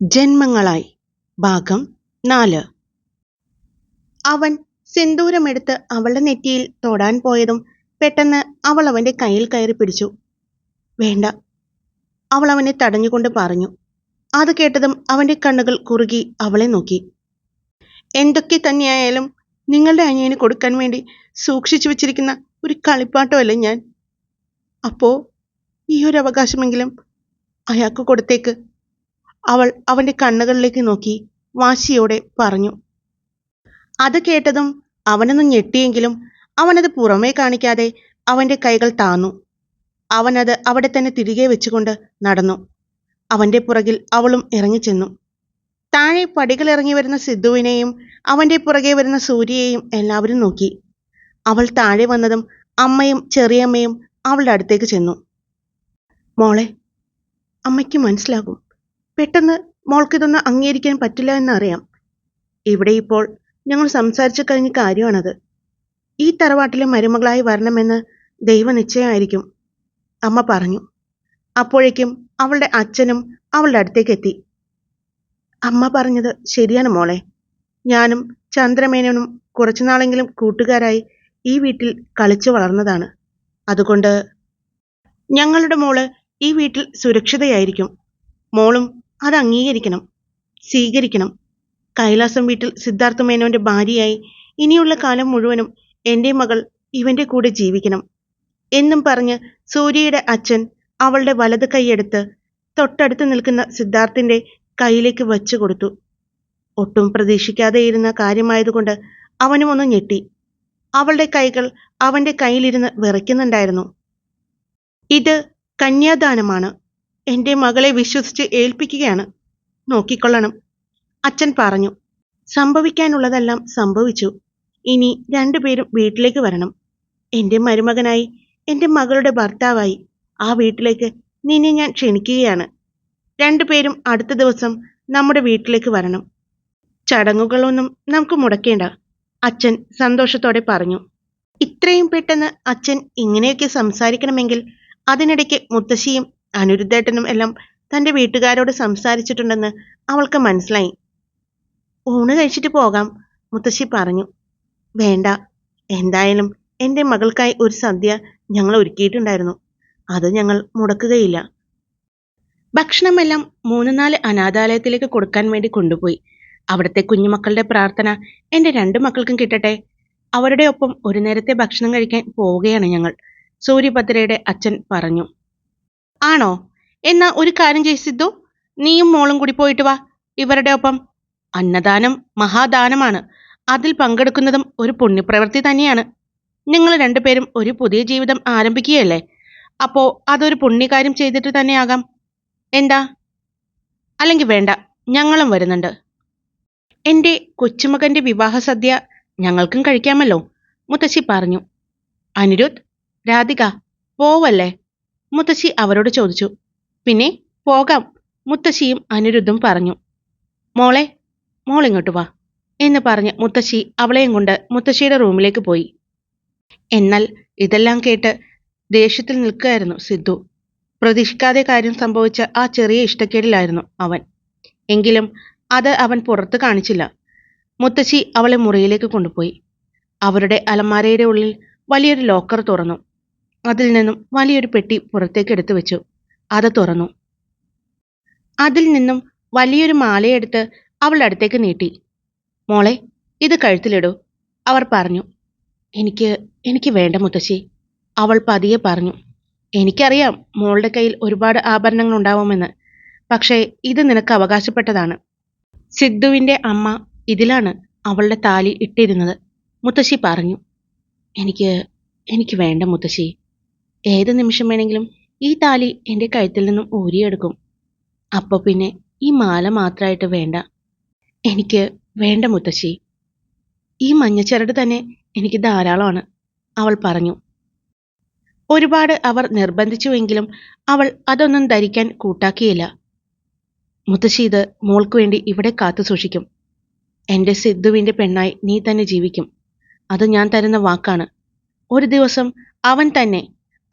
ജന്മങ്ങളായി. ഭാഗം നാല്. അവൻ സിന്ദൂരമെടുത്ത് അവളുടെ നെറ്റിയിൽ തൊടാൻ പോയതും പെട്ടെന്ന് അവൾ അവന്റെ കയ്യിൽ കയറി പിടിച്ചു. വേണ്ട അവൾ അവനെ തടഞ്ഞുകൊണ്ട് പറഞ്ഞു. അത് കേട്ടതും അവന്റെ കണ്ണുകൾ കുറുകി അവളെ നോക്കി. എന്തൊക്കെ തന്നെയായാലും നിങ്ങളുടെ അനിയന് കൊടുക്കാൻ വേണ്ടി സൂക്ഷിച്ചു വെച്ചിരിക്കുന്ന ഒരു കളിപ്പാട്ടമല്ലേ ഞാൻ? അപ്പോ ഈ ഒരു അവകാശമെങ്കിലും അയാൾക്ക് കൊടുത്തേക്ക്. അവൾ അവന്റെ കണ്ണുകളിലേക്ക് നോക്കി വാശിയോടെ പറഞ്ഞു. അത് കേട്ടതും അവനൊന്ന് ഞെട്ടിയെങ്കിലും അവനത് പുറമേ കാണിക്കാതെ അവന്റെ കൈകൾ താന്നു. അവനത് അവിടെ തന്നെ തിരികെ വെച്ചുകൊണ്ട് നടന്നു. അവന്റെ പുറകിൽ അവളും ഇറങ്ങിച്ചെന്നു താഴെ പടികൾ ഇറങ്ങി വരുന്ന സിദ്ധുവിനെയും അവന്റെ പുറകെ വരുന്ന സൂര്യയെയും എല്ലാവരും നോക്കി. അവൾ താഴെ വന്നതും അമ്മയും ചെറിയമ്മയും അവളുടെ അടുത്തേക്ക് ചെന്നു. മോളെ അമ്മയ്ക്ക് മനസ്സിലാകും. പെട്ടെന്ന് മോൾക്കിതൊന്ന് അംഗീകരിക്കാൻ പറ്റില്ല എന്നറിയാം. ഇവിടെ ഇപ്പോൾ ഞങ്ങൾ സംസാരിച്ചു കഴിഞ്ഞ കാര്യമാണത്. ഈ തറവാട്ടിലെ മരുമകളായി വരണമെന്ന് ദൈവനിശ്ചയമായിരിക്കും അമ്മ പറഞ്ഞു. അപ്പോഴേക്കും അവളുടെ അച്ഛനും അവളുടെ അടുത്തേക്ക് എത്തി. അമ്മ പറഞ്ഞത് ശരിയാണ് മോളെ. ഞാനും ചന്ദ്രമേനോനും കുറച്ചുനാളെങ്കിലും കൂട്ടുകാരായി ഈ വീട്ടിൽ കളിച്ചു വളർന്നതാണ്. അതുകൊണ്ട് ഞങ്ങളുടെ മോൾ ഈ വീട്ടിൽ സുരക്ഷിതയായിരിക്കും. മോളും അത് അംഗീകരിക്കണം സ്വീകരിക്കണം. കൈലാസം വീട്ടിൽ സിദ്ധാർത്ഥ മേനോന്റെ ഭാര്യയായി ഇനിയുള്ള കാലം മുഴുവനും എന്റെ മകൾ ഇവന്റെ കൂടെ ജീവിക്കണം എന്നും പറഞ്ഞ് സൂര്യയുടെ അച്ഛൻ അവളുടെ വലത് കൈയെടുത്ത് തൊട്ടടുത്ത് നിൽക്കുന്ന സിദ്ധാർത്ഥിന്റെ കയ്യിലേക്ക് വച്ചു കൊടുത്തു. ഒട്ടും പ്രതീക്ഷിക്കാതെ ഇരുന്ന കാര്യമായതുകൊണ്ട് അവനും ഒന്ന് ഞെട്ടി. അവളുടെ കൈകൾ അവന്റെ കയ്യിലിരുന്ന് വിറയ്ക്കുന്നുണ്ടായിരുന്നു. ഇത് കന്യാദാനമാണ്. എന്റെ മകളെ വിശ്വസിച്ച് ഏൽപ്പിക്കുകയാണ്. നോക്കിക്കൊള്ളണം. അച്ഛൻ പറഞ്ഞു. സംഭവിക്കാനുള്ളതെല്ലാം സംഭവിച്ചു. ഇനി രണ്ടുപേരും വീട്ടിലേക്ക് വരണം. എന്റെ മരുമകനായി എന്റെ മകളുടെ ഭർത്താവായി. ആ വീട്ടിലേക്ക് നിന്നെ ഞാൻ ക്ഷണിക്കുകയാണ്. രണ്ടുപേരും അടുത്ത ദിവസം നമ്മുടെ വീട്ടിലേക്ക് വരണം. ചടങ്ങുകളൊന്നും നമുക്ക് മുടക്കേണ്ട. അച്ഛൻ സന്തോഷത്തോടെ പറഞ്ഞു. ഇത്രയും പെട്ടെന്ന് അച്ഛൻ ഇങ്ങനെയൊക്കെ സംസാരിക്കണമെങ്കിൽ അതിനിടയ്ക്ക് മുത്തശ്ശിയും അനിരുദ്ധേട്ടനും എല്ലാം തന്റെ വീട്ടുകാരോട് സംസാരിച്ചിട്ടുണ്ടെന്ന് അവൾക്ക് മനസ്സിലായി. ഊണ് കഴിച്ചിട്ട് പോകാം മുത്തശ്ശി പറഞ്ഞു. വേണ്ട എന്തായാലും എന്റെ മകൾക്കായി ഒരു സദ്യ ഞങ്ങൾ ഒരുക്കിയിട്ടുണ്ടായിരുന്നു. അത് ഞങ്ങൾ മുടക്കുകയില്ല. ഭക്ഷണമെല്ലാം മൂന്ന് നാല് അനാഥാലയത്തിലേക്ക് കൊടുക്കാൻ വേണ്ടി കൊണ്ടുപോയി. അവിടുത്തെ കുഞ്ഞുമക്കളുടെ പ്രാർത്ഥന എന്റെ രണ്ടു മക്കൾക്കും കിട്ടട്ടെ. അവരുടെ ഒപ്പം ഒരു നേരത്തെ ഭക്ഷണം കഴിക്കാൻ പോവുകയാണ് ഞങ്ങൾ. സൂര്യഭദ്രയുടെ അച്ഛൻ പറഞ്ഞു. ആണോ? എന്നാ ഒരു കാര്യം ചെയ്യ് സിദ്ധു. നീയും മോളും കൂടി പോയിട്ട് വാ. ഇവരുടെ ഒപ്പം അന്നദാനം മഹാദാനമാണ്. അതിൽ പങ്കെടുക്കുന്നതും ഒരു പുണ്യപ്രവൃത്തി തന്നെയാണ്. നിങ്ങൾ രണ്ടുപേരും ഒരു പുതിയ ജീവിതം ആരംഭിക്കുകയല്ലേ? അപ്പോ അതൊരു പുണ്യകാര്യം ചെയ്തിട്ട് തന്നെയാകാം. എന്താ? അല്ലെങ്കിൽ വേണ്ട ഞങ്ങളും വരുന്നുണ്ട്. എന്റെ കൊച്ചുമകന്റെ വിവാഹ സദ്യ ഞങ്ങൾക്കും കഴിക്കാമല്ലോ മുത്തശ്ശി പറഞ്ഞു. അനിരുദ്ധ് രാധിക പോവല്ലേ? മുത്തശ്ശി അവരോട് ചോദിച്ചു. പിന്നെ പോകാം മുത്തശ്ശിയും അനിരുദ്ധും പറഞ്ഞു. മോളെ മോളിങ്ങോട്ട് വാ എന്ന് പറഞ്ഞ് മുത്തശ്ശി അവളെയും കൊണ്ട് മുത്തശ്ശിയുടെ റൂമിലേക്ക് പോയി. എന്നാൽ ഇതെല്ലാം കേട്ട് ദേഷ്യത്തിൽ നിൽക്കുകയായിരുന്നു സിദ്ധു. പ്രതീക്ഷിക്കാതെ കാര്യം സംഭവിച്ച ആ ചെറിയ ഇഷ്ടക്കേടിലായിരുന്നു അവൻ. എങ്കിലും അത് അവൻ പുറത്ത് കാണിച്ചില്ല. മുത്തശ്ശി അവളെ മുറിയിലേക്ക് കൊണ്ടുപോയി. അവരുടെ അലമാരയുടെ ഉള്ളിൽ വലിയൊരു ലോക്കർ തുറന്നു. അതിൽ നിന്നും വലിയൊരു പെട്ടി പുറത്തേക്ക് എടുത്തു വെച്ചു. അത് തുറന്നു. അതിൽ നിന്നും വലിയൊരു മാലയെടുത്ത് അവളുടെ അടുത്തേക്ക് നീട്ടി. മോളെ ഇത് കഴുത്തിലിടൂ. അവർ പറഞ്ഞു. എനിക്ക് എനിക്ക് വേണ്ട മുത്തശ്ശി. അവൾ പതിയെ പറഞ്ഞു. എനിക്കറിയാം മോളുടെ കയ്യിൽ ഒരുപാട് ആഭരണങ്ങൾ ഉണ്ടാവുമെന്ന്. പക്ഷേ ഇത് നിനക്ക് അവകാശപ്പെട്ടതാണ്. സിദ്ധുവിന്റെ അമ്മ ഇതിലാണ് അവളുടെ താലി ഇട്ടിരുന്നത്. മുത്തശ്ശി പറഞ്ഞു. എനിക്ക് എനിക്ക് വേണ്ട മുത്തശ്ശി. ഏത് നിമിഷം വേണമെങ്കിലും ഈ താലി എന്റെ കഴുത്തിൽ നിന്നും ഊരിയെടുക്കും. അപ്പോൾ പിന്നെ ഈ മാല മാത്രമായിട്ട് വേണ്ട. എനിക്ക് വേണ്ട മുത്തശ്ശി. ഈ മഞ്ഞച്ചരട് തന്നെ എനിക്ക് ധാരാളമാണ് അവൾ പറഞ്ഞു. ഒരുപാട് അവർ നിർബന്ധിച്ചുവെങ്കിലും അവൾ അതൊന്നും ധരിക്കാൻ കൂട്ടാക്കിയില്ല. മുത്തശ്ശി ഇത് മോൾക്ക് വേണ്ടി ഇവിടെ കാത്തു സൂക്ഷിക്കും. എന്റെ സിദ്ധുവിന്റെ പെണ്ണായി നീ തന്നെ ജീവിക്കും. അത് ഞാൻ തരുന്ന വാക്കാണ്. ഒരു ദിവസം അവൻ തന്നെ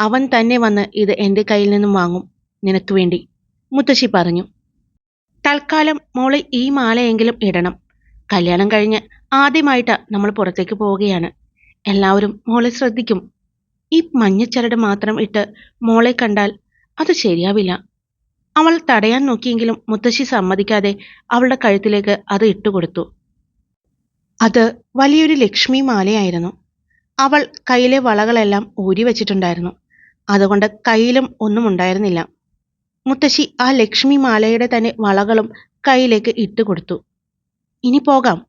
അവൻ തന്നെ വന്ന് ഇത് എന്റെ കയ്യിൽ നിന്നും വാങ്ങും നിനക്ക് വേണ്ടി. മുത്തശ്ശി പറഞ്ഞു തൽക്കാലം മോളെ ഈ മാലയെങ്കിലും ഇടണം. കല്യാണം കഴിഞ്ഞ് ആദ്യമായിട്ടാ നമ്മൾ പുറത്തേക്ക് പോവുകയാണ്. എല്ലാവരും മോളെ ശ്രദ്ധിക്കും. ഈ മഞ്ഞച്ചരട് മാത്രം ഇട്ട് മോളെ കണ്ടാൽ അത് ശരിയാവില്ല. അവൾ തടയാൻ നോക്കിയെങ്കിലും മുത്തശ്ശി സമ്മതിക്കാതെ അവളുടെ കഴുത്തിലേക്ക് അത് ഇട്ടുകൊടുത്തു അത് വലിയൊരു ലക്ഷ്മി മാലയായിരുന്നു. അവൾ കയ്യിലെ വളകളെല്ലാം ഊരി വെച്ചിട്ടുണ്ടായിരുന്നു അതുകൊണ്ട് കയ്യിലും ഒന്നും ഉണ്ടായിരുന്നില്ല. മുത്തശ്ശി ആ ലക്ഷ്മി മാലയുടെ തന്നെ വളകളും കയ്യിലേക്ക് ഇട്ടുകൊടുത്തു ഇനി പോകാം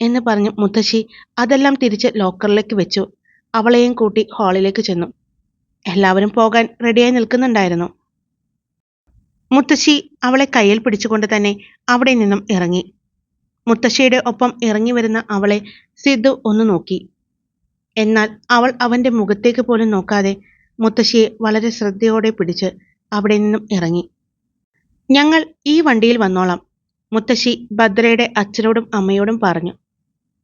എന്ന് പറഞ്ഞു മുത്തശ്ശി അതെല്ലാം തിരിച്ച് ലോക്കറിലേക്ക് വെച്ചു. അവളെയും കൂട്ടി ഹാളിലേക്ക് ചെന്നു. എല്ലാവരും പോകാൻ റെഡിയായി നിൽക്കുന്നുണ്ടായിരുന്നു. മുത്തശ്ശി അവളെ കയ്യിൽ പിടിച്ചുകൊണ്ട് തന്നെ അവിടെ നിന്നും ഇറങ്ങി. മുത്തശ്ശിയുടെ ഒപ്പം ഇറങ്ങി വരുന്ന അവളെ സിദ്ധു ഒന്ന് നോക്കി. എന്നാൽ അവൾ അവന്റെ മുഖത്തേക്ക് പോലും നോക്കാതെ മുത്തശ്ശിയെ വളരെ ശ്രദ്ധയോടെ പിടിച്ച് അവിടെ നിന്നും ഇറങ്ങി. ഞങ്ങൾ ഈ വണ്ടിയിൽ വന്നോളാം മുത്തശ്ശി ഭദ്രയുടെ അച്ഛനോടും അമ്മയോടും പറഞ്ഞു.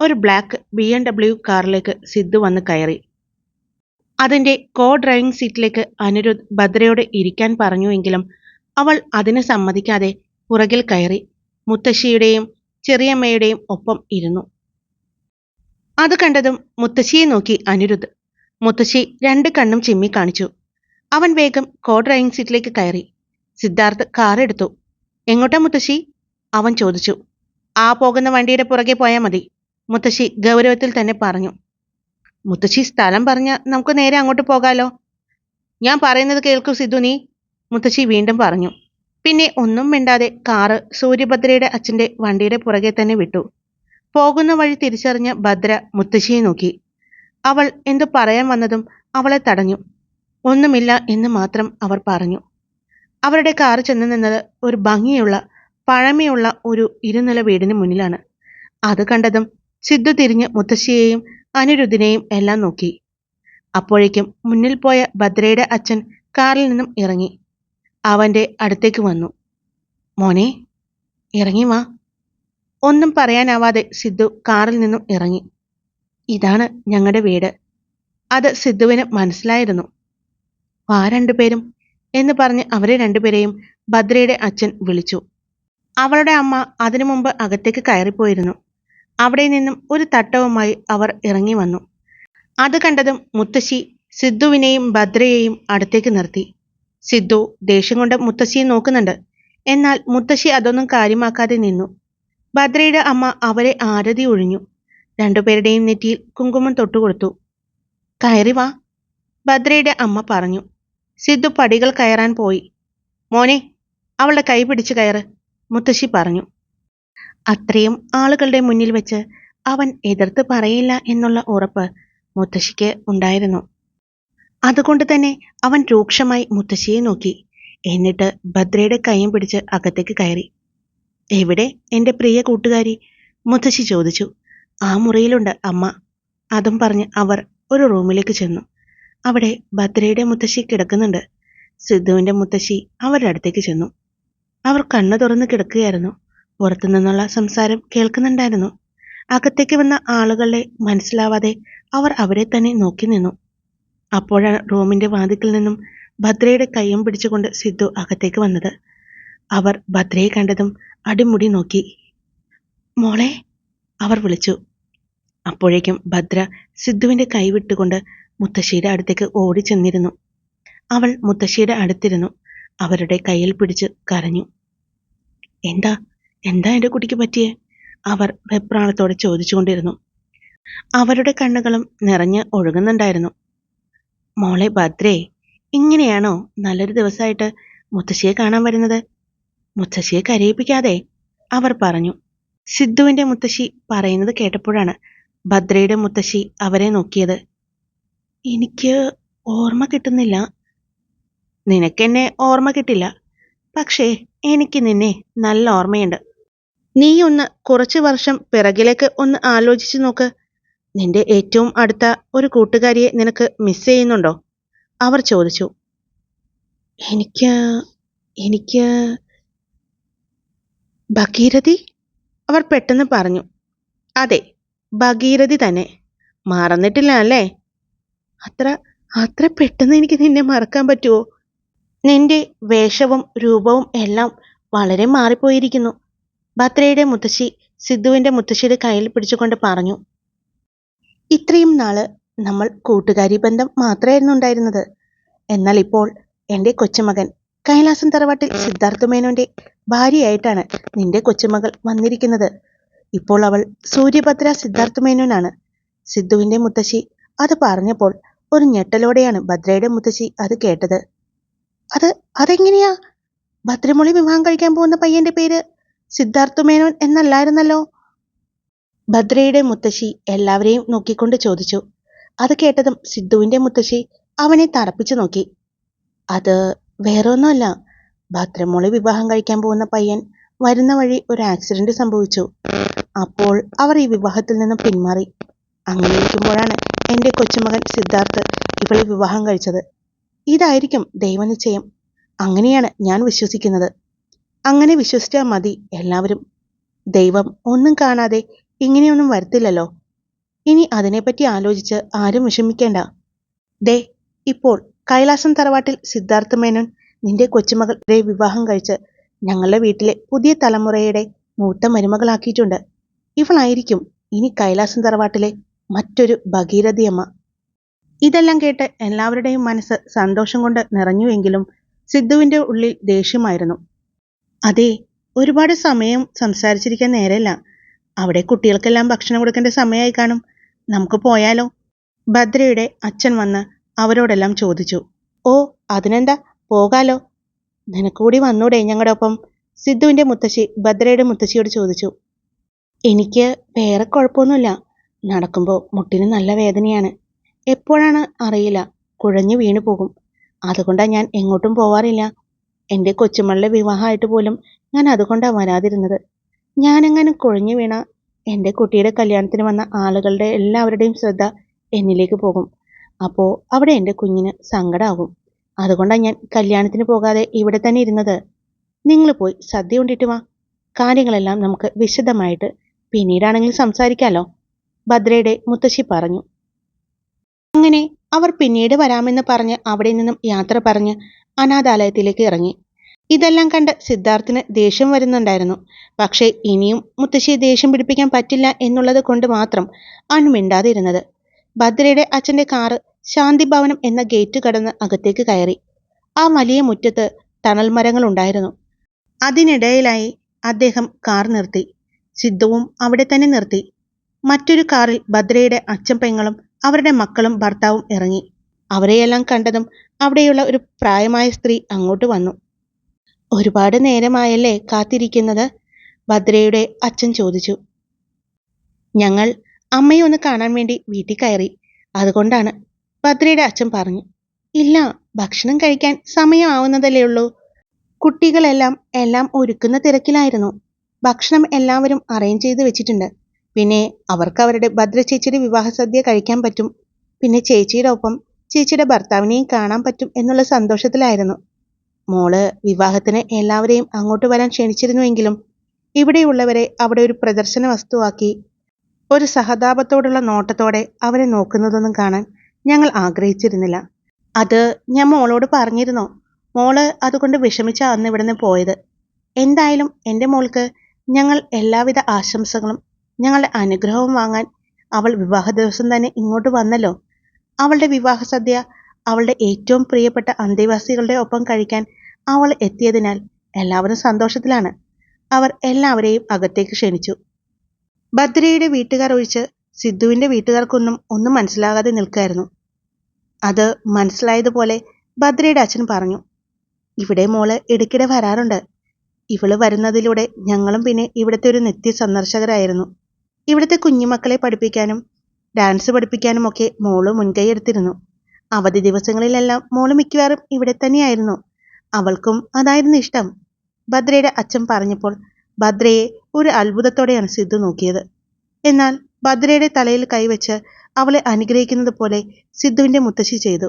ഒരു ബ്ലാക്ക് ബി എം ഡബ്ല്യു കാറിലേക്ക് സിദ്ധു വന്ന് കയറി. അതിന്റെ കോ ഡ്രൈവിംഗ് സീറ്റിലേക്ക് അനിരുദ്ധ് ഭദ്രയോട് ഇരിക്കാൻ പറഞ്ഞുവെങ്കിലും അവൾ അതിന് സമ്മതിക്കാതെ പുറകിൽ കയറി. മുത്തശ്ശിയുടെയും ചെറിയമ്മയുടെയും ഒപ്പം ഇരുന്നു. അത് കണ്ടതും മുത്തശ്ശിയെ നോക്കി അനിരുദ്ധ് മുത്തശ്ശി രണ്ട് കണ്ണും ചിമ്മി കാണിച്ചു. അവൻ വേഗം കോ ഡ്രൈവിംഗ് സീറ്റിലേക്ക് കയറി. സിദ്ധാർത്ഥ് കാർ എടുത്തു. എങ്ങോട്ടാ മുത്തശ്ശി? അവൻ ചോദിച്ചു. ആ പോകുന്ന വണ്ടിയുടെ പുറകെ പോയാൽ മതി മുത്തശ്ശി ഗൗരവത്തിൽ തന്നെ പറഞ്ഞു. മുത്തശ്ശി സ്ഥലം പറഞ്ഞ നമുക്ക് നേരെ അങ്ങോട്ട് പോകാലോ? ഞാൻ പറയുന്നത് കേൾക്കൂ സിദ്ധു നീ മുത്തശ്ശി വീണ്ടും പറഞ്ഞു. പിന്നെ ഒന്നും മിണ്ടാതെ കാറ് സൂര്യഭദ്രയുടെ അച്ഛന്റെ വണ്ടിയുടെ പുറകെ തന്നെ വിട്ടു. പോകുന്ന വഴി തിരിച്ചറിഞ്ഞ ഭദ്ര മുത്തശ്ശിയെ നോക്കി. അവൾ എന്തു പറയാൻ വന്നതും അവളെ തടഞ്ഞു. ഒന്നുമില്ല എന്ന് മാത്രം അവർ പറഞ്ഞു. അവരുടെ കാറ് ചെന്ന് നിന്നത് ഒരു ഭംഗിയുള്ള പഴമയുള്ള ഒരു ഇരുനില വീടിന് മുന്നിലാണ്. അത് കണ്ടതും സിദ്ധു തിരിഞ്ഞ് മുത്തശ്ശിയെയും അനിരുദ്ധിനെയും എല്ലാം നോക്കി. അപ്പോഴേക്കും മുന്നിൽ പോയ ഭദ്രയുടെ അച്ഛൻ കാറിൽ നിന്നും ഇറങ്ങി. അവന്റെ അടുത്തേക്ക് വന്നു. മോനെ ഇറങ്ങി വാ. ഒന്നും പറയാനാവാതെ സിദ്ധു കാറിൽ നിന്നും ഇറങ്ങി. ഇതാണ് ഞങ്ങളുടെ വീട്. അത് സിദ്ധുവിന് മനസ്സിലായിരുന്നു. വാ രണ്ടുപേരും എന്ന് പറഞ്ഞ് അവരെ രണ്ടുപേരെയും ഭദ്രയുടെ അച്ഛൻ വിളിച്ചു. അവളുടെ അമ്മ അതിനു മുമ്പ് അകത്തേക്ക് കയറിപ്പോയിരുന്നു. അവിടെ നിന്നും ഒരു തട്ടവുമായി അവർ ഇറങ്ങി വന്നു. അത് കണ്ടതും മുത്തശ്ശി സിദ്ധുവിനെയും ഭദ്രയെയും അടുത്തേക്ക് നിർത്തി. സിദ്ധു ദേഷ്യം കൊണ്ട് മുത്തശ്ശിയെ നോക്കുന്നുണ്ട്. എന്നാൽ മുത്തശ്ശി അതൊന്നും കാര്യമാക്കാതെ നിന്നു. ഭദ്രയുടെ അമ്മ അവരെ ആരതി ഒഴിഞ്ഞു. രണ്ടുപേരുടെയും നെറ്റിയിൽ കുങ്കുമം തൊട്ടുകൊടുത്തു. കയറി വാ ഭദ്രയുടെ അമ്മ പറഞ്ഞു. സിദ്ധു പടികൾ കയറാൻ പോയി. മോനെ അവളുടെ കൈ പിടിച്ചു കയറ് മുത്തശ്ശി പറഞ്ഞു. അത്രയും ആളുകളുടെ മുന്നിൽ വെച്ച് അവൻ എതിർത്ത് പറയില്ല എന്നുള്ള ഉറപ്പ് മുത്തശ്ശിക്ക് ഉണ്ടായിരുന്നു. അതുകൊണ്ട് തന്നെ അവൻ രൂക്ഷമായി മുത്തശ്ശിയെ നോക്കി. എന്നിട്ട് ഭദ്രയുടെ കൈയും പിടിച്ച് അകത്തേക്ക് കയറി. എവിടെ എന്റെ പ്രിയ കൂട്ടുകാരി? മുത്തശ്ശി ചോദിച്ചു. ആ മുറിയിലുണ്ട് അമ്മ. അതും പറഞ്ഞ് അവർ ഒരു റൂമിലേക്ക് ചെന്നു. അവിടെ ഭദ്രയുടെ മുത്തശ്ശി കിടക്കുന്നുണ്ട്. സിദ്ധുവിന്റെ മുത്തശ്ശി അവരുടെ അടുത്തേക്ക് ചെന്നു. അവർ കണ്ണു തുറന്ന് കിടക്കുകയായിരുന്നു. പുറത്തു നിന്നുള്ള സംസാരം കേൾക്കുന്നുണ്ടായിരുന്നു. അകത്തേക്ക് വന്ന ആളുകളെ മനസ്സിലാവാതെ അവർ അവരെ തന്നെ നോക്കി നിന്നു. അപ്പോഴാണ് റൂമിന്റെ വാതിക്കിൽ നിന്നും ഭദ്രയുടെ കൈയും പിടിച്ചുകൊണ്ട് സിദ്ധു അകത്തേക്ക് വന്നത്. അവർ ഭദ്രയെ കണ്ടതും അടിമുടി നോക്കി. മോളെ അവർ വിളിച്ചു. അപ്പോഴേക്കും ഭദ്ര സിദ്ധുവിന്റെ കൈവിട്ടുകൊണ്ട് മുത്തശ്ശിയുടെ അടുത്തേക്ക് ഓടി ചെന്നിരുന്നു. അവൾ മുത്തശ്ശിയുടെ അടുത്തിരുന്നു. അവരുടെ കയ്യിൽ പിടിച്ച് കരഞ്ഞു. എന്താ? എന്താ എന്റെ കുട്ടിക്ക് പറ്റിയേ? അവർ വെപ്രാണത്തോടെ ചോദിച്ചുകൊണ്ടിരുന്നു. അവരുടെ കണ്ണുകളും നിറഞ്ഞ് ഒഴുകുന്നുണ്ടായിരുന്നു. മോളെ ഭദ്രേ ഇങ്ങനെയാണോ നല്ലൊരു ദിവസമായിട്ട് മുത്തശ്ശിയെ കാണാൻ വരുന്നത്? മുത്തശ്ശിയെ കരയിപ്പിക്കാതെ? അവർ പറഞ്ഞു. സിദ്ധുവിന്റെ മുത്തശ്ശി പറയുന്നത് കേട്ടപ്പോഴാണ് ഭദ്രയുടെ മുത്തശ്ശി അവരെ നോക്കിയത്. എനിക്ക് ഓർമ്മ കിട്ടുന്നില്ല. നിനക്കെന്നെ ഓർമ്മ കിട്ടില്ല. പക്ഷേ എനിക്ക് നിന്നെ നല്ല ഓർമ്മയുണ്ട്. നീ ഒന്ന് കുറച്ച് വർഷം പിറകിലേക്ക് ഒന്ന് ആലോചിച്ചു നോക്ക്. നിന്റെ ഏറ്റവും അടുത്ത ഒരു കൂട്ടുകാരിയെ നിനക്ക് മിസ് ചെയ്യുന്നുണ്ടോ? അവർ ചോദിച്ചു. എനിക്ക് എനിക്ക് ഭഗീരഥി? അവർ പെട്ടെന്ന് പറഞ്ഞു. അതെ ഭഗീരഥി തന്നെ. മറന്നിട്ടില്ല അല്ലേ? അത്ര അത്ര പെട്ടെന്ന് എനിക്ക് നിന്നെ മറക്കാൻ പറ്റുമോ നിന്റെ വേഷവും രൂപവും എല്ലാം വളരെ മാറിപ്പോയിരിക്കുന്നു. ഭദ്രയുടെ മുത്തശ്ശി സിദ്ധുവിന്റെ മുത്തശ്ശിയുടെ കയ്യിൽ പിടിച്ചുകൊണ്ട് പറഞ്ഞു ഇത്രയും നാൾ നമ്മൾ കൂട്ടുകാരി ബന്ധം മാത്രമായിരുന്നു ഉണ്ടായിരുന്നത്. എന്നാൽ ഇപ്പോൾ എന്റെ കൊച്ചുമകൻ കൈലാസം തറവാട്ടിൽ സിദ്ധാർത്ഥ മേനോന്റെ ഭാര്യയായിട്ടാണ് നിന്റെ കൊച്ചുമകൾ വന്നിരിക്കുന്നത്. ഇപ്പോൾ അവൾ സൂര്യഭദ്ര സിദ്ധാർത്ഥ മേനോനാണ്. സിദ്ധുവിന്റെ മുത്തശ്ശി അത് പറഞ്ഞപ്പോൾ ഒരു ഞെട്ടലോടെയാണ് ഭദ്രയുടെ മുത്തശ്ശി അത് കേട്ടത്. അത് അതെങ്ങനെയാ? ഭദ്രമൊളി വിവാഹം കഴിക്കാൻ പോകുന്ന പയ്യന്റെ പേര് സിദ്ധാർത്ഥ മേനോൻ എന്നല്ലായിരുന്നല്ലോ? ഭദ്രയുടെ മുത്തശ്ശി എല്ലാവരെയും നോക്കിക്കൊണ്ട് ചോദിച്ചു. അത് കേട്ടതും സിദ്ധുവിന്റെ മുത്തശ്ശി അവനെ തറപ്പിച്ചു നോക്കി. അത് വേറൊന്നുമല്ല. ഭദ്രമോളി വിവാഹം കഴിക്കാൻ പോകുന്ന പയ്യൻ വരുന്ന വഴി ഒരു ആക്സിഡന്റ് സംഭവിച്ചു. അപ്പോൾ അവർ ഈ വിവാഹത്തിൽ നിന്ന് പിന്മാറി. അങ്ങനെ ഇരിക്കുമ്പോഴാണ് എന്റെ കൊച്ചുമകൻ സിദ്ധാർത്ഥ് ഇവളെ വിവാഹം കഴിച്ചത്. ഇതായിരിക്കും ദൈവനിശ്ചയം അങ്ങനെയാണ് ഞാൻ വിശ്വസിക്കുന്നത്. അങ്ങനെ വിശ്വസിച്ചാൽ മതി എല്ലാവരും. ദൈവം ഒന്നും കാണാതെ ഇങ്ങനെയൊന്നും വരത്തില്ലല്ലോ. ഇനി അതിനെപ്പറ്റി ആലോചിച്ച് ആരും വിഷമിക്കേണ്ട. ദേ ഇപ്പോൾ കൈലാസം തറവാട്ടിൽ സിദ്ധാർത്ഥ മേനോൻ നിന്റെ കൊച്ചുമകളെ വിവാഹം കഴിച്ച് ഞങ്ങളുടെ വീട്ടിലെ പുതിയ തലമുറയുടെ മൂത്ത മരുമകളാക്കിയിട്ടുണ്ട്. ഇവളായിരിക്കും ഇനി കൈലാസം തറവാട്ടിലെ മറ്റൊരു ഭഗീരഥിയമ്മ ഇതെല്ലാം കേട്ട് എല്ലാവരുടെയും മനസ്സ് സന്തോഷം കൊണ്ട് നിറഞ്ഞുവെങ്കിലും സിദ്ധുവിന്റെ ഉള്ളിൽ ദേഷ്യമായിരുന്നു. അതെ ഒരുപാട് സമയം സംസാരിച്ചിരിക്കാൻ നേരമില്ല അവിടെ കുട്ടികൾക്കെല്ലാം ഭക്ഷണം കൊടുക്കേണ്ട സമയമായി കാണും. നമുക്ക് പോയാലോ? ഭദ്രയുടെ അച്ഛൻ വന്ന് അവരോടെല്ലാം ചോദിച്ചു. ഓ അതിനെന്താ? പോകാലോ? നിനക്കൂടി വന്നൂടെ ഞങ്ങളുടെ ഒപ്പം സിദ്ധുവിന്റെ മുത്തശ്ശി ഭദ്രയുടെ മുത്തശ്ശിയോട് ചോദിച്ചു. എനിക്ക് വേറെ കുഴപ്പമൊന്നുമില്ല. നടക്കുമ്പോൾ മുട്ടിന് നല്ല വേദനയാണ്. എപ്പോഴാണ് അറിയില്ല. കുഴഞ്ഞു വീണു പോകും. അതുകൊണ്ടാണ് ഞാൻ എങ്ങോട്ടും പോവാറില്ല. എന്റെ കൊച്ചുമകളുടെ വിവാഹമായിട്ട് പോലും ഞാൻ അതുകൊണ്ടാണ് വരാതിരുന്നത്. ഞാനെങ്ങനെ കുഴഞ്ഞു വീണ എന്റെ കുട്ടിയുടെ കല്യാണത്തിന് വന്ന ആളുകളുടെ എല്ലാവരുടെയും ശ്രദ്ധ എന്നിലേക്ക് പോകും. അപ്പോൾ അവിടെ എന്റെ കുഞ്ഞിന് സങ്കടമാകും അതുകൊണ്ടാണ് ഞാൻ കല്യാണത്തിന് പോകാതെ ഇവിടെ തന്നെ ഇരുന്നത്. നിങ്ങൾ പോയി സദ്യ കൊണ്ടിട്ട് വാ. കാര്യങ്ങളെല്ലാം നമുക്ക് വിശദമായിട്ട് പിന്നീടാണെങ്കിലും സംസാരിക്കാലോ? ഭദ്രയുടെ മുത്തശ്ശി പറഞ്ഞു. അങ്ങനെ അവർ പിന്നീട് വരാമെന്ന് പറഞ്ഞ് അവിടെ നിന്നും യാത്ര പറഞ്ഞ് അനാഥാലയത്തിലേക്ക് ഇറങ്ങി. ഇതെല്ലാം കണ്ട് സിദ്ധാർത്ഥിന് ദേഷ്യം വരുന്നുണ്ടായിരുന്നു. പക്ഷേ ഇനിയും മുത്തശ്ശിയെ ദേഷ്യം പിടിപ്പിക്കാൻ പറ്റില്ല എന്നുള്ളത് കൊണ്ട് മാത്രം അണുമിണ്ടാതെ മിണ്ടാതിരുന്നത്. ഭദ്രയുടെ അച്ഛന്റെ കാറ് ശാന്തിഭവനം എന്ന ഗേറ്റ് കടന്ന് അകത്തേക്ക് കയറി. ആ വലിയ മുറ്റത്ത് തണൽ മരങ്ങൾ ഉണ്ടായിരുന്നു അതിനിടയിലായി അദ്ദേഹം കാർ നിർത്തി. സിദ്ധുവും അവിടെ തന്നെ നിർത്തി. മറ്റൊരു കാറിൽ ഭദ്രയുടെ അച്ഛൻ പെങ്ങളും അവരുടെ മക്കളും ഭർത്താവും ഇറങ്ങി. അവരെയെല്ലാം കണ്ടതും അവിടെയുള്ള ഒരു പ്രായമായ സ്ത്രീ അങ്ങോട്ട് വന്നു. ഒരുപാട് നേരമായല്ലേ കാത്തിരിക്കുന്നത്? ഭദ്രയുടെ അച്ഛൻ ചോദിച്ചു. ഞങ്ങൾ അമ്മയെ ഒന്ന് കാണാൻ വേണ്ടി വീട്ടിൽ കയറി. അതുകൊണ്ടാണ് ഭദ്രയുടെ അച്ഛൻ പറഞ്ഞു. ഇല്ല ഭക്ഷണം കഴിക്കാൻ സമയമാവുന്നതല്ലേ ഉള്ളൂ. കുട്ടികളെല്ലാം എല്ലാം ഒരുക്കുന്ന തിരക്കിലായിരുന്നു. ഭക്ഷണം എല്ലാവരും അറേഞ്ച് ചെയ്ത് വെച്ചിട്ടുണ്ട്. പിന്നെ അവർക്ക് അവരുടെ ഭദ്ര ചേച്ചിയുടെ വിവാഹ സദ്യ കഴിക്കാൻ പറ്റും. പിന്നെ ചേച്ചിയുടെ ഒപ്പം ചേച്ചിയുടെ ഭർത്താവിനെയും കാണാൻ പറ്റും എന്നുള്ള സന്തോഷത്തിലായിരുന്നു. മോൾ വിവാഹത്തിന് എല്ലാവരെയും അങ്ങോട്ട് വരാൻ ക്ഷണിച്ചിരുന്നുവെങ്കിലും ഇവിടെയുള്ളവരെ അവിടെ ഒരു പ്രദർശന വസ്തുവാക്കി. ഒരു സഹതാപത്തോടുള്ള നോട്ടത്തോടെ അവരെ നോക്കുന്നതൊന്നും കാണാൻ ഞങ്ങൾ ആഗ്രഹിച്ചിരുന്നില്ല. അത് ഞാൻ മോളോട് പറഞ്ഞിരുന്നോ. മോൾ അതുകൊണ്ട് വിഷമിച്ച അന്ന് ഇവിടുന്ന് പോയത്. എന്തായാലും എന്റെ മോൾക്ക് ഞങ്ങൾ എല്ലാവിധ ആശംസകളും ഞങ്ങളുടെ അനുഗ്രഹവും വാങ്ങാൻ അവൾ വിവാഹ ദിവസം തന്നെ ഇങ്ങോട്ട് വന്നല്ലോ. അവളുടെ വിവാഹ സദ്യ അവളുടെ ഏറ്റവും പ്രിയപ്പെട്ട അന്തേവാസികളുടെ ഒപ്പം കഴിക്കാൻ അവൾ എത്തിയതിനാൽ എല്ലാവരും സന്തോഷത്തിലാണ്. അവർ എല്ലാവരെയും അകത്തേക്ക് ക്ഷണിച്ചു. ഭദ്രയുടെ വീട്ടുകാർ ഒഴിച്ച് സിദ്ധുവിന്റെ വീട്ടുകാർക്കൊന്നും ഒന്നും മനസ്സിലാകാതെ നിൽക്കായിരുന്നു. അത് മനസ്സിലായതുപോലെ ഭദ്രയുടെ അച്ഛൻ പറഞ്ഞു ഇവിടെ മോൾ ഇടയ്ക്കിടെ വരാറുണ്ട്. ഇവൾ വരുന്നതിലൂടെ ഞങ്ങളും പിന്നെ ഇവിടുത്തെ ഒരു നിത്യ സന്ദർശകരായിരുന്നു ഇവിടുത്തെ കുഞ്ഞുമക്കളെ പഠിപ്പിക്കാനും ഡാൻസ് പഠിപ്പിക്കാനും ഒക്കെ മോൾ മുൻകൈ എടുത്തിരുന്നു. അവധി ദിവസങ്ങളിലെല്ലാം മോൾ മിക്കവാറും ഇവിടെ തന്നെയായിരുന്നു. അവൾക്കും അതായിരുന്നു ഇഷ്ടം. ഭദ്രയുടെ അച്ഛൻ പറഞ്ഞപ്പോൾ ഭദ്രയെ ഒരു അത്ഭുതത്തോടെയാണ് സിദ്ധു നോക്കിയത്. എന്നാൽ ഭദ്രയുടെ തലയിൽ കൈവച്ച് അവളെ അനുഗ്രഹിക്കുന്നത് പോലെ സിദ്ധുവിന്റെ മുത്തശ്ശി ചെയ്തു.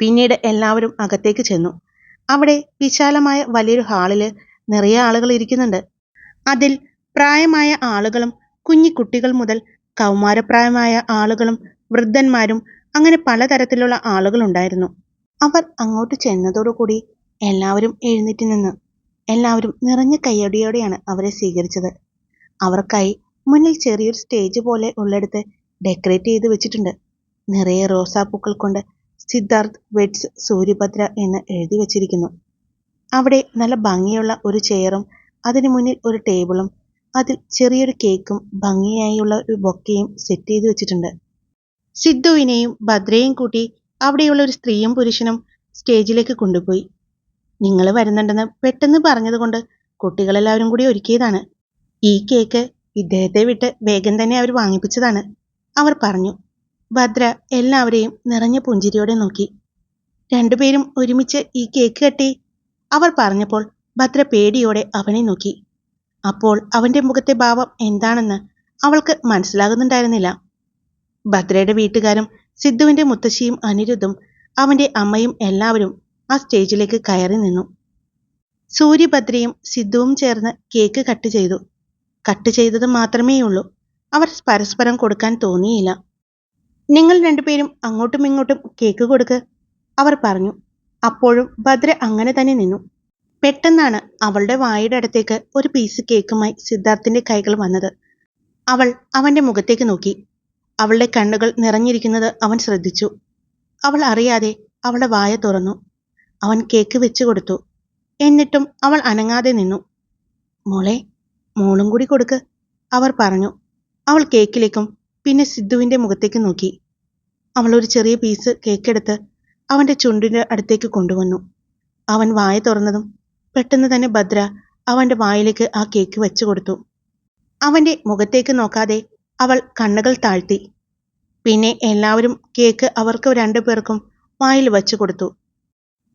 പിന്നീട് എല്ലാവരും അകത്തേക്ക് ചെന്നു. അവിടെ വിശാലമായ വലിയൊരു ഹാളിൽ നിറയെ ആളുകൾ ഇരിക്കുന്നുണ്ട്. അതിൽ പ്രായമായ ആളുകളും കുഞ്ഞി കുട്ടികൾ മുതൽ കൗമാരപ്രായമായ ആളുകളും വൃദ്ധന്മാരും അങ്ങനെ പലതരത്തിലുള്ള ആളുകൾ ഉണ്ടായിരുന്നു. അവർ അങ്ങോട്ട് ചെന്നതോടുകൂടി എല്ലാവരും എഴുന്നേറ്റ് നിന്ന് എല്ലാവരും നിറഞ്ഞ കയ്യടിയോടെയാണ് അവരെ സ്വീകരിച്ചത്. അവർക്കായി മുന്നിൽ ചെറിയൊരു സ്റ്റേജ് പോലെ ഉള്ളെടുത്ത് ഡെക്കറേറ്റ് ചെയ്ത് വെച്ചിട്ടുണ്ട്. നിറയെ റോസാപ്പൂക്കൾ കൊണ്ട് സിദ്ധാർത്ഥ് വെഡ്സ് സൂര്യഭദ്ര എന്ന് എഴുതി വച്ചിരിക്കുന്നു. അവിടെ നല്ല ഭംഗിയുള്ള ഒരു ചെയറും അതിനു മുന്നിൽ ഒരു ടേബിളും അതിൽ ചെറിയൊരു കേക്കും ഭംഗിയായുള്ള ഒരു ബൊക്കയും സെറ്റ് ചെയ്ത് വെച്ചിട്ടുണ്ട്. സിദ്ധുവിനെയും ഭദ്രയും കൂട്ടി അവിടെയുള്ള ഒരു സ്ത്രീയും പുരുഷനും സ്റ്റേജിലേക്ക് കൊണ്ടുപോയി. നിങ്ങൾ വരുന്നുണ്ടെന്ന് പെട്ടെന്ന് പറഞ്ഞതുകൊണ്ട് കുട്ടികളെല്ലാവരും കൂടി ഒരുക്കിയതാണ്. ഈ കേക്ക് ഇദ്ദേഹത്തെ വിട്ട് വേഗം തന്നെ അവർ വാങ്ങിപ്പിച്ചതാണ് അവർ പറഞ്ഞു. ഭദ്ര എല്ലാവരെയും നിറഞ്ഞ പുഞ്ചിരിയോടെ നോക്കി. രണ്ടുപേരും ഒരുമിച്ച് ഈ കേക്ക് കട്ടി അവർ പറഞ്ഞപ്പോൾ ഭദ്ര പേടിയോടെ അവനെ നോക്കി. അപ്പോൾ അവന്റെ മുഖത്തെ ഭാവം എന്താണെന്ന് അവൾക്ക് മനസ്സിലാകുന്നുണ്ടായിരുന്നില്ല. ഭദ്രയുടെ വീട്ടുകാരും സിദ്ധുവിന്റെ മുത്തശ്ശിയും അനിരുദ്ധും അവന്റെ അമ്മയും എല്ലാവരും ആ സ്റ്റേജിലേക്ക് കയറി നിന്നു. സൂര്യഭദ്രയും സിദ്ധുവും ചേർന്ന് കേക്ക് കട്ട് ചെയ്തു. കട്ട് ചെയ്തത് മാത്രമേയുള്ളൂ. അവർ പരസ്പരം കൊടുക്കാൻ തോന്നിയില്ല. നിങ്ങൾ രണ്ടുപേരും അങ്ങോട്ടും ഇങ്ങോട്ടും കേക്ക് കൊടുക്ക് അവർ പറഞ്ഞു. അപ്പോഴും ഭദ്ര അങ്ങനെ തന്നെ നിന്നു. പെട്ടെന്നാണ് അവളുടെ വായുടെ അടുത്തേക്ക് ഒരു പീസ് കേക്കുമായി സിദ്ധാർത്ഥിന്റെ കൈകൾ വന്നത്. അവൾ അവന്റെ മുഖത്തേക്ക് നോക്കി. അവളുടെ കണ്ണുകൾ നിറഞ്ഞിരിക്കുന്നത് അവൻ ശ്രദ്ധിച്ചു. അവൾ അറിയാതെ അവളുടെ വായ തുറന്നു. അവൻ കേക്ക് വെച്ചു കൊടുത്തു. എന്നിട്ടും അവൾ അനങ്ങാതെ നിന്നു. മോളെ മോളും കൂടി കൊടുക്ക് അവർ പറഞ്ഞു. അവൾ കേക്കിലേക്കും പിന്നെ സിദ്ധുവിന്റെ മുഖത്തേക്ക് നോക്കി. അവൾ ഒരു ചെറിയ പീസ് കേക്കെടുത്ത് അവന്റെ ചുണ്ടിന്റെ അടുത്തേക്ക് കൊണ്ടുവന്നു. അവൻ വായ തുറന്നതും പെട്ടെന്ന് തന്നെ ഭദ്ര അവന്റെ വായിലേക്ക് ആ കേക്ക് വെച്ചു കൊടുത്തു. അവന്റെ മുഖത്തേക്ക് നോക്കാതെ അവൾ കണ്ണുകൾ താഴ്ത്തി. പിന്നെ എല്ലാവരും കേക്ക് അവർക്ക് രണ്ടു പേർക്കും വായിൽ വച്ചു കൊടുത്തു.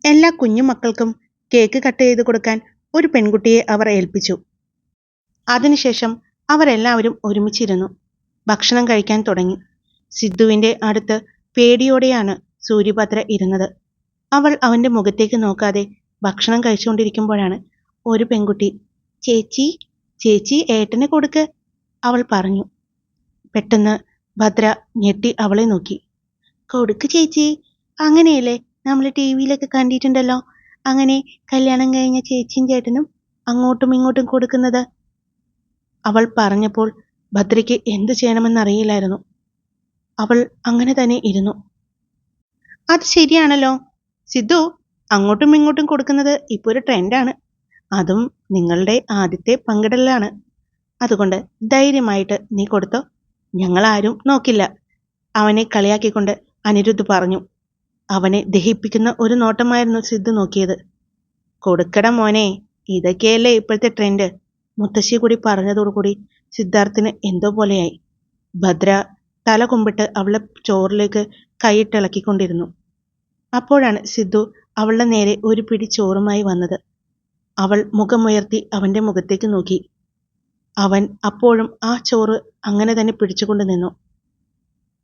എല്ലാ കുഞ്ഞു മക്കൾക്കും കേക്ക് കട്ട് ചെയ്ത് കൊടുക്കാൻ ഒരു പെൺകുട്ടിയെ അവർ ഏൽപ്പിച്ചു. അതിനുശേഷം അവരെല്ലാവരും ഒരുമിച്ചിരുന്നു. ഭക്ഷണം കഴിക്കാൻ തുടങ്ങി. സിദ്ധുവിന്റെ അടുത്ത് പേടിയോടെയാണ് സൂര്യഭദ്ര ഇരുന്നത്. അവൾ അവന്റെ മുഖത്തേക്ക് നോക്കാതെ ഭക്ഷണം കഴിച്ചുകൊണ്ടിരിക്കുമ്പോഴാണ് ഒരു പെൺകുട്ടി ചേച്ചി ചേച്ചി ഏട്ടനെ കൊടുക്ക് അവൾ പറഞ്ഞു. പെട്ടെന്ന് ഭദ്ര ഞെട്ടി അവളെ നോക്കി. കൊടുക്ക് ചേച്ചി അങ്ങനെയല്ലേ നമ്മൾ ടി വിയിലൊക്കെ കണ്ടിട്ടുണ്ടല്ലോ അങ്ങനെ കല്യാണം കഴിഞ്ഞ ചേച്ചിയും ചേട്ടനും അങ്ങോട്ടും ഇങ്ങോട്ടും കൊടുക്കുന്നത്? അവൾ പറഞ്ഞപ്പോൾ ഭദ്രയ്ക്ക് എന്തു ചെയ്യണമെന്നറിയില്ലായിരുന്നു. അവൾ അങ്ങനെ തന്നെ ഇരുന്നു. അത് ശരിയാണല്ലോ. സിദ്ധു അങ്ങോട്ടും ഇങ്ങോട്ടും കൊടുക്കുന്നത് ഇപ്പോൾ ഒരു ട്രെൻഡാണ് അതും നിങ്ങളുടെ ആദ്യത്തെ പങ്കിടലാണ് അതുകൊണ്ട് ധൈര്യമായിട്ട് നീ കൊടുത്തോ. ഞങ്ങളാരും നോക്കില്ല. അവനെ കളിയാക്കിക്കൊണ്ട് അനിരുദ്ധ് പറഞ്ഞു. അവനെ ദഹിപ്പിക്കുന്ന ഒരു നോട്ടമായിരുന്നു സിദ്ധു നോക്കിയത്. കൊടുക്കട മോനെ ഇതൊക്കെയല്ലേ ഇപ്പോഴത്തെ ട്രെൻഡ് മുത്തശ്ശി കൂടി പറഞ്ഞതോടുകൂടി സിദ്ധാർത്ഥിന് എന്തോ പോലെയായി. ഭദ്ര തല കുമ്പിട്ട് അവളെ ചോറിലേക്ക് കൈയിട്ടിളക്കിക്കൊണ്ടിരുന്നു. അപ്പോഴാണ് സിദ്ധു അവളുടെ നേരെ ഒരു പിടി ചോറുമായി വന്നത്. അവൾ മുഖമുയർത്തി അവന്റെ മുഖത്തേക്ക് നോക്കി. അവൻ അപ്പോഴും ആ ചോറ് അങ്ങനെ തന്നെ പിടിച്ചുകൊണ്ട് നിന്നു.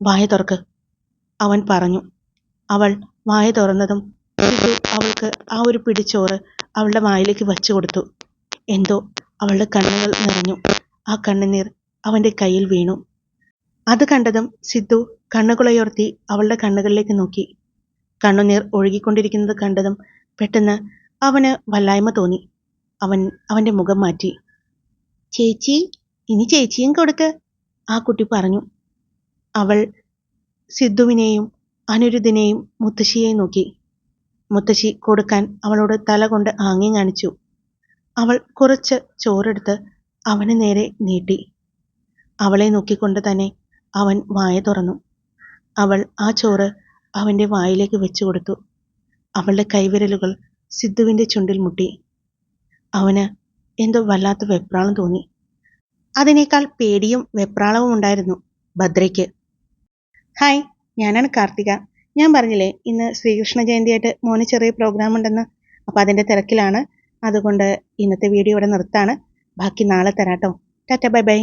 വായ തുറക്ക് അവൻ പറഞ്ഞു. അവൾ വായ തുറന്നതും സിദ്ധു അവൾക്ക് ആ ഒരു പിടി ചോറ് അവളുടെ വായിലേക്ക് വച്ചു കൊടുത്തു. എന്തോ അവളുടെ കണ്ണുകൾ നിറഞ്ഞു. ആ കണ്ണുനീർ അവന്റെ കയ്യിൽ വീണു. അത് കണ്ടതും സിദ്ധു കണ്ണുകുളയോർത്തി അവളുടെ കണ്ണുകളിലേക്ക് നോക്കി. കണ്ണുനീർ ഒഴുകിക്കൊണ്ടിരിക്കുന്നത് കണ്ടതും പെട്ടെന്ന് അവന് വല്ലായ്മ തോന്നി. അവൻ അവന്റെ മുഖം മാറ്റി. ചേച്ചി ഇനി ചേച്ചിയും കൊടുക്ക് ആ കുട്ടി പറഞ്ഞു. അവൾ സിദ്ധുവിനെയും അനിരുദ്ധിനെയും മുത്തശ്ശിയെയും നോക്കി. മുത്തശ്ശി കൊടുക്കാൻ അവളോട് തല കൊണ്ട് ആംഗ്യം കാണിച്ചു. അവൾ കുറച്ച് ചോറെടുത്ത് അവന് നേരെ നീട്ടി. അവളെ നോക്കിക്കൊണ്ട് തന്നെ അവൻ വായ തുറന്നു. അവൾ ആ ചോറ് അവന്റെ വായിലേക്ക് വെച്ചു കൊടുത്തു. അവളുടെ കൈവിരലുകൾ സിദ്ധുവിന്റെ ചുണ്ടിൽ മുട്ടി. അവന് എന്തോ വല്ലാത്ത വെപ്രാളം തോന്നി. അതിനേക്കാൾ പേടിയും വെപ്രാളവും ഉണ്ടായിരുന്നു ഭദ്രയ്ക്ക്. ഹായ് ഞാനാണ് കാർത്തിക. ഞാൻ പറഞ്ഞില്ലേ ഇന്ന് ശ്രീകൃഷ്ണ ജയന്തിയായിട്ട് മോന് ചെറിയ പ്രോഗ്രാം ഉണ്ടെന്ന്. അപ്പോൾ അതിന്റെ തിരക്കിലാണ്. അതുകൊണ്ട് ഇന്നത്തെ വീഡിയോ ഇവിടെ നിർത്താണ്. ബാക്കി നാളെ തരാട്ടോ. Tata bye bye.